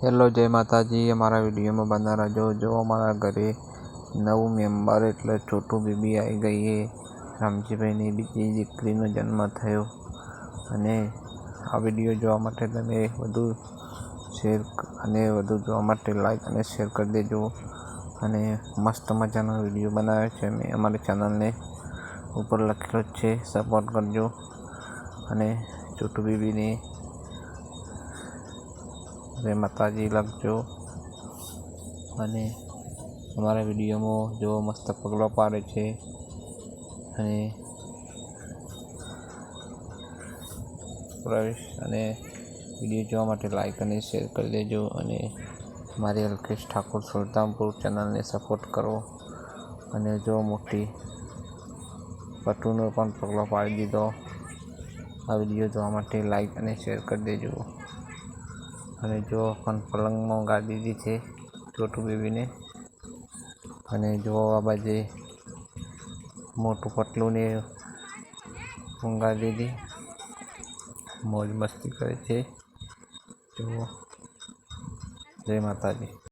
Hello, જય માતાજી. અમારા વિડીયોમાં બના રહેજો જો અમારા ઘરે નવું મેમ્બર એટલે છોટું બીબી આવી ગઈ એ રામજીભાઈની બીજી દીકરીનો જન્મ થયો. અને આ વીડિયો જોવા માટે તમે વધુ શેર અને વધુ જોવા માટે લાઈક અને શેર કરી દેજો. અને મસ્ત મજાનો વીડિયો બનાવ્યો છે. મેં અમારી ચેનલને ઉપર લખેલો જ છે. સપોર્ટ કરજો. અને છોટું બેબીને જય માતાજી લખજો અને અમારા વિડીયોમાં જો મસ્ત પગલો પાડે છે. અને પ્રવેશ અને વીડિયો જોવા માટે લાઈક અને શેર કરી દેજો. અને મારી અલ્કેશ ઠાકોર સુલતાનપુર ચેનલને સપોર્ટ કરો. અને જો મોટી પટુનો પણ પગલો પાડી દીધો. આ વીડિયો જોવા માટે લાઈક અને શેર કરી દેજો. અને જો પણ પલંગમાં ગાડી દીધી છે, છોટું બેબીને. અને જો આ બાજુ મોટું પટલું ને ઊંઘાડી દીધી. મોજ મસ્તી કરે છે. જુઓ. જય માતાજી.